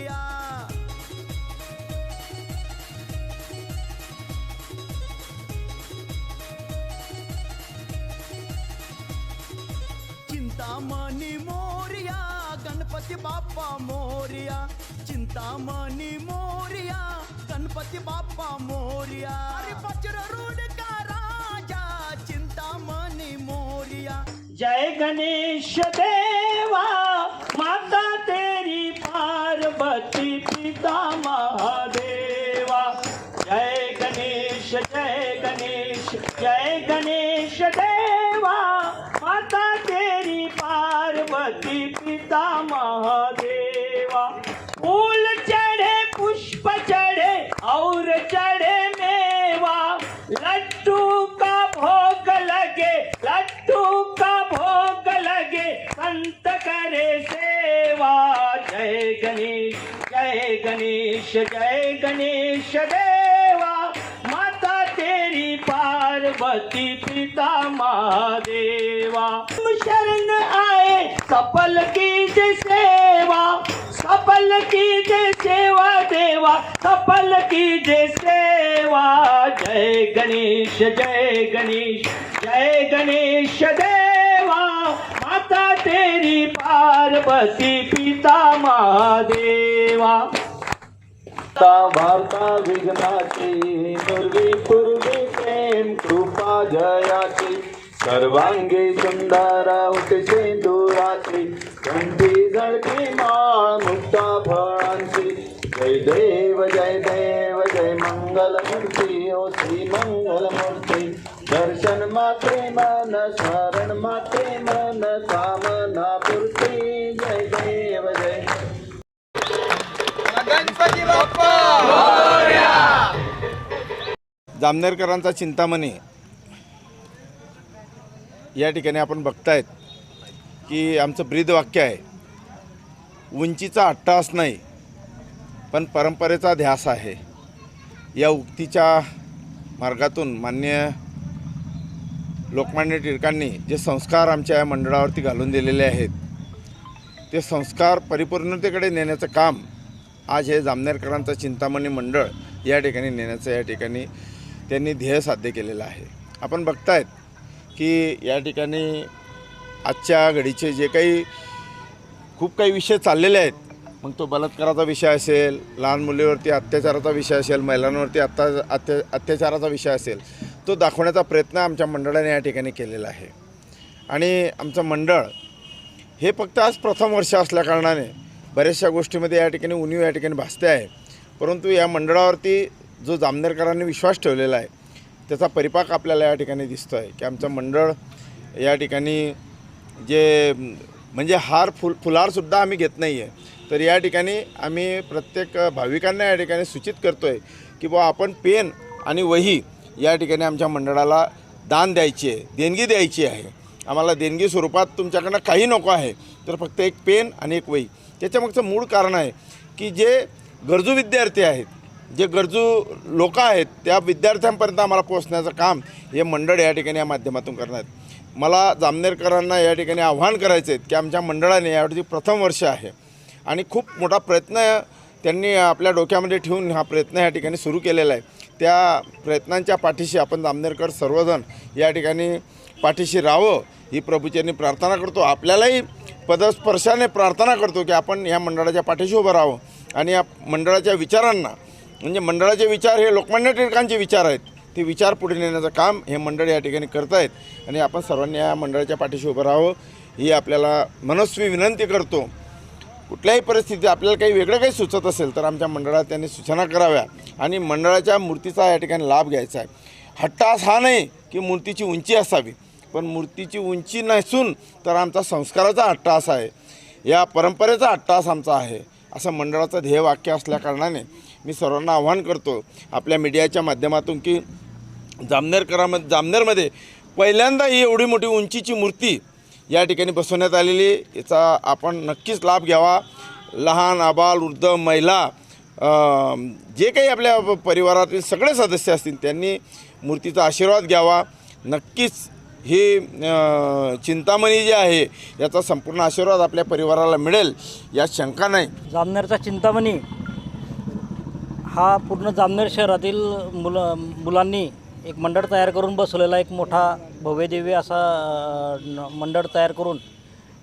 दिया। चिंतामणि मोरिया, गणपति बापा मोरिया। चिंतामणि मोरिया, गणपति बापा मोरिया। अरे बजरूड का राजा चिंता चिंतामणि मोरिया। जय गणेश देवा, माता पार्वती पिता महादेवा फूल चढ़े पुष्प चढ़े और चढ़े मेवा. लड्डू का भोग लगे लड्डू का भोग लगे संत करे सेवा. जय गणेश जय गणेश जय देवा. शरण आए सफल कीजिए सेवा सफल कीजिए सेवा देवा सफल कीजिए सेवा। जय गणेश जय गणेश जय गणेश देवा। माता तेरी पार्वती पिता महादेवा। आता वार्ता विघ्नाची दुर्वी पूर्वी प्रेम कृपा जयाची सर्वांगी सुंदर दुराची कंठी झळकी माळ मुक्ता फळांची. जय देव जय देव जय मंगल मूर्ती ओ श्री मंगल मूर्ती दर्शन मात्रे मन शरण मात्रे मन कामना पूर्ती. जय देव जय जामनेरकरांचा चिंतामणी. या ठिकाणी आपण बघतायत की आमचं ब्रीद वाक्य आहे उंचीचा अट्टास नाही पण परंपरेचा ध्यास आहे. या उक्तीच्या मार्गातून मान्य लोकमान्य टिळकांनी जे संस्कार आमच्या या मंडळावरती घालून दिलेले आहेत ते संस्कार परिपूर्णतेकडे नेण्याचं काम आज हे जामनेरकरांचं चिंतामणी मंडळ या ठिकाणी नेण्याचं या ठिकाणी त्यांनी ध्येय साध्य केलेलं आहे. आपण बघतायत की या ठिकाणी आजच्या घडीचे जे काही खूप काही विषय चाललेले आहेत. मग तो बलात्काराचा विषय असेल लहान मुलीवरती अत्याचाराचा विषय असेल महिलांवरती अत्या अत्या अत्याचाराचा विषय असेल तो दाखवण्याचा प्रयत्न आमच्या मंडळाने या ठिकाणी केलेला आहे. आणि आमचं मंडळ हे फक्त आज प्रथम वर्ष असल्याकारणाने बऱ्याचशा गोष्टीमध्ये या ठिकाणी उणीव या ठिकाणी भासते आहे. परंतु या मंडळावरती जो जामनेरकरांनी विश्वास ठेवलेला आहे त्याचा परिपाक आपल्याला या ठिकाणी दिसतो आहे की आमचं मंडळ या ठिकाणी जे म्हणजे हार फुल फुलारसुद्धा आम्ही घेत नाही आहे तर या ठिकाणी आम्ही प्रत्येक भाविकांना या ठिकाणी सूचित करतो आहे की बुवा आपण पेन आणि वही या ठिकाणी आमच्या मंडळाला दान द्यायची आहे देणगी द्यायची आहे. आम्हाला देणगी स्वरूपात तुमच्याकडनं काही नको आहे तर फक्त एक पेन आणि एक वही. त्याच्यामागचं मूळ कारण आहे की जे गरजू विद्यार्थी आहेत जे गरजू लोक आहेत त्या विद्यार्थ्यांपर्यंत आम्हाला पोहोचण्याचं काम हे मंडळ या ठिकाणी या माध्यमातून करणार आहेत. मला जामनेरकरांना या ठिकाणी आव्हान करायचं आहे की आमच्या मंडळाने यावरती प्रथम वर्ष आहे आणि खूप मोठा प्रयत्न त्यांनी आपल्या डोक्यामध्ये ठेवून हा प्रयत्न या ठिकाणी सुरू केलेला आहे. त्या प्रयत्नांच्या पाठीशी आपण जामनेरकर सर्वजण या ठिकाणी पाठीशी राहावं ही प्रभूच्यांनी प्रार्थना करतो. आपल्यालाही पदस्पर्शाने प्रार्थना करतो की आपण या मंडळाच्या पाठीशी उभं राहावं आणि या मंडळाच्या विचारांना म्हणजे मंडळाचे विचार हे लोकमान्य टिळकांचे विचार आहेत. ते विचार पुढे नेण्याचं काम हे मंडळ या ठिकाणी करत आहेत. आणि आपण सर्वांनी या मंडळाच्या पाठीशी उभं राहावं ही आपल्याला मनस्वी विनंती करतो. कुठल्याही परिस्थितीत आपल्याला काही वेगळं काही सुचत असेल तर आमच्या मंडळात त्यांनी सूचना कराव्या. आणि मंडळाच्या मूर्तीचा या ठिकाणी लाभ घ्यायचा आहे. हट्टास हा नाही की मूर्तीची उंची असावी. पण मूर्तीची उंची नसून तर आमचा संस्काराचा अट्टास आहे. या परंपरेचा अट्टास आमचा आहे. असं मंडळाचं ध्येयवाक्य असल्याकारणाने मी सर्वांना आव्हान करतो आपल्या मीडियाच्या माध्यमातून की जामनेरकराम जामनेरमध्ये पहिल्यांदा ही एवढी मोठी उंचीची मूर्ती या ठिकाणी बसवण्यात आलेली याचा आपण नक्कीच लाभ घ्यावा. लहान आबाल वृद्ध महिला जे काही आपल्या परिवारातील सगळे सदस्य असतील त्यांनी मूर्तीचा आशीर्वाद घ्यावा. नक्कीच ही चिंतामणी जी आहे याचा संपूर्ण आशीर्वाद आपल्या परिवाराला मिळेल यात शंका नाही. जामनेरचा चिंतामणी हा पूर्ण जामनेर शहरातील मुलं मुलांनी एक मंडळ तयार करून बसवलेला एक मोठा भव्यदिव्य असा न- मंडळ तयार करून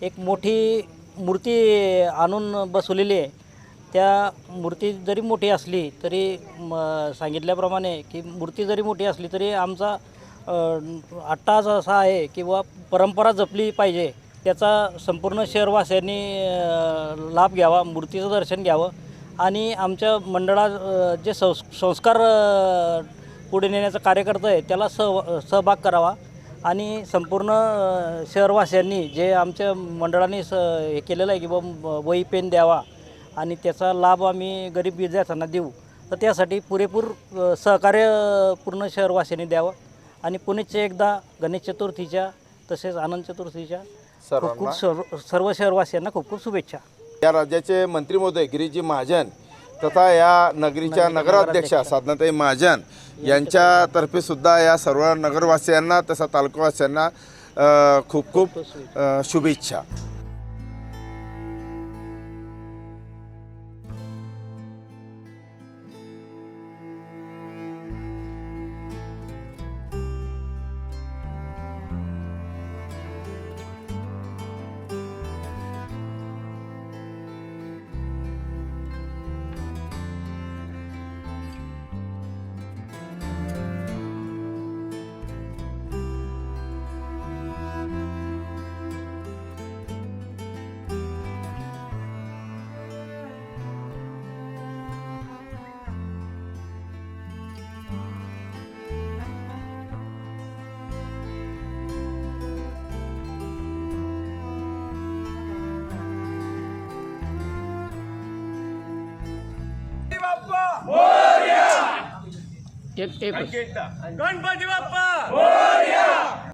एक मोठी मूर्ती आणून बसवलेली आहे. त्या मूर्ती जरी मोठी असली तरी म सांगितल्याप्रमाणे की मूर्ती जरी मोठी असली तरी आमचा अ, अट्टाच असा आहे की परंपरा जपली पाहिजे. त्याचा संपूर्ण शहरवासियांनी लाभ घ्यावा मूर्तीचं दर्शन घ्यावं. आणि आमच्या मंडळात अ, जे संस् संस्कार पुढे नेण्याचं कार्य करतं आहे त्याला सह सहभाग करावा. आणि संपूर्ण शहरवासियांनी जे आमच्या मंडळाने स हे केलेलं आहे की बा वही पेन द्यावा आणि त्याचा लाभ आम्ही गरीब विद्यार्थ्यांना देऊ. तर त्यासाठी पुरेपूर सहकार्य पूर्ण शहरवासियांनी द्यावं. आणि पुणेच एकदा गणेश चतुर्थीच्या तसेच आनंद चतुर्थीच्या खूप खूप सर्व सर्व शहरवासियांना खूप खूप शुभेच्छा. या राज्याचे मंत्री महोदय गिरीजी महाजन तथा या नगरीच्या नगराध्यक्षा साधनाताई महाजन यांच्यातर्फे सुद्धा या सर्व नगरवासियांना तसा तालुकावासियांना खूप खूप अ, शुभेच्छा गणपती बाप्पा!